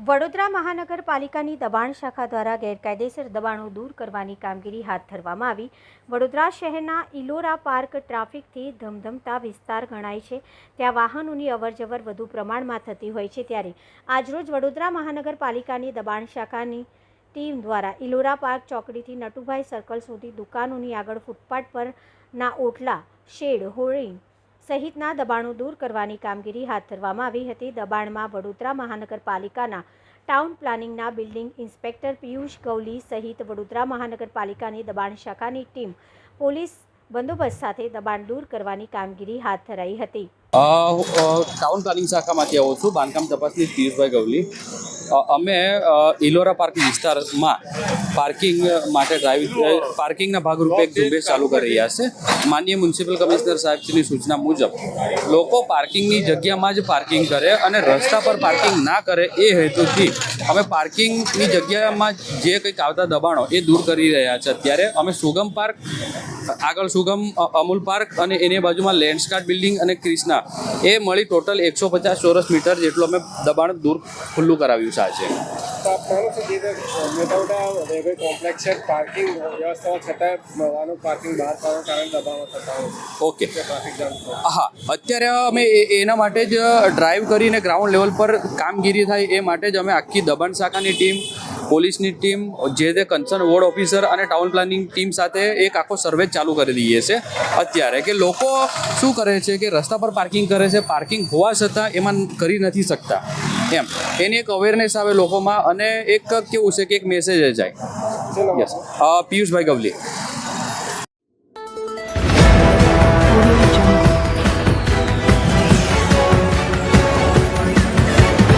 વડોદરા મહાનગરપાલિકાની દબાણ શાખા દ્વારા ગેરકાયદેસર દબાણો દૂર કરવાની કામગીરી હાથ ધરવામાં આવી. વડોદરા શહેરના ઇલોરા પાર્ક ટ્રાફિકથી ધમધમતા વિસ્તાર ગણાય છે. ત્યાં વાહનોની અવરજવર વધુ પ્રમાણમાં થતી હોય છે ત્યારે આજરોજ વડોદરા મહાનગરપાલિકાની દબાણ શાખાની ટીમ દ્વારા ઇલોરા પાર્ક ચોકડીથી નટુભાઈ સર્કલ સુધી દુકાનોની આગળ ફૂટપાથ પરના ઓટલા, શેડ, હોર્ડિંગ સહિતના દબાણો દૂર કરવાની કામગીરી હાથ ધરવામાં આવી હતી. દબાણમાં વડોદરા મહાનગરપાલિકાના ટાઉન પ્લાનિંગના બિલ્ડિંગ ઇન્સ્પેક્ટર પિયુષ ગૌલી સહિત વડોદરા મહાનગરપાલિકાની દબાણ શાખાની ટીમ પોલીસ બંદોબસ્ત સાથે દબાણ દૂર કરવાની કામગીરી હાથ ધરાઈ હતી. ટાઉન પ્લાનિંગ શાખામાંથી આવું છું. બાંધકામ તપાસની પિયુષભાઈ ગૌલી. અમે ઇલોરા પાર્ક વિસ્તારમાં પાર્કિંગ માટે ડ્રાઈવ પાર્કિંગના ભાગરૂપે એક ઝુંબેશ ચાલુ કરી રહ્યા છે. માનનીય મ્યુનિસિપલ કમિશનર સાહેબની સૂચના મુજબ, લોકો પાર્કિંગની જગ્યામાં જ પાર્કિંગ કરે અને રસ્તા પર પાર્કિંગ ના કરે એ હેતુથી અમે પાર્કિંગની જગ્યામાં જે કંઈક આવતા દબાણો એ દૂર કરી રહ્યા છે. અત્યારે અમે સુગમ પાર્ક, આગળ સુગમ અમૂલ પાર્ક અને એની બાજુમાં લેન્ડસ્કાર્ટ બિલ્ડિંગ અને ક્રિષ્ના એ મળી ટોટલ એકસો પચાસ ચોરસ મીટર જેટલું અમે દબાણ દૂર ખુલ્લું કરાવ્યું છે આજે. તો આપ જે રીતે મોટા મોટા રેલવે કોમ્પ્લેક્સ છે પાર્કિંગ વ્યવસ્થાઓ છતાં વાહનો પાર્કિંગ બહાર પાડવાના કારણે દબાણો થતા હોય ઓકે છે ટ્રાફિક જામ હા અત્યારે અમે એના માટે જ ડ્રાઈવ કરીને ગ્રાઉન્ડ લેવલ પર કામગીરી થાય એ માટે જ અમે આખી દબાણ શાખાની ટીમ પોલીસની ટીમ, જે તે કન્સર્ન વોર્ડ ઓફિસર અને ટાઉન પ્લાનિંગ ટીમ સાથે એક આખો સર્વે ચાલુ કરી દઈએ છે અત્યારે કે લોકો શું કરે છે કે રસ્તા પર પાર્કિંગ કરે છે પાર્કિંગ હોવા છતાં એમાં કરી નથી શકતા. એમ. એની એક અવેરનેસ આવે લોકોમાં અને એક કેવું છે કે એક મેસેજ જાય. યસ પિયુષભાઈ ગવલી.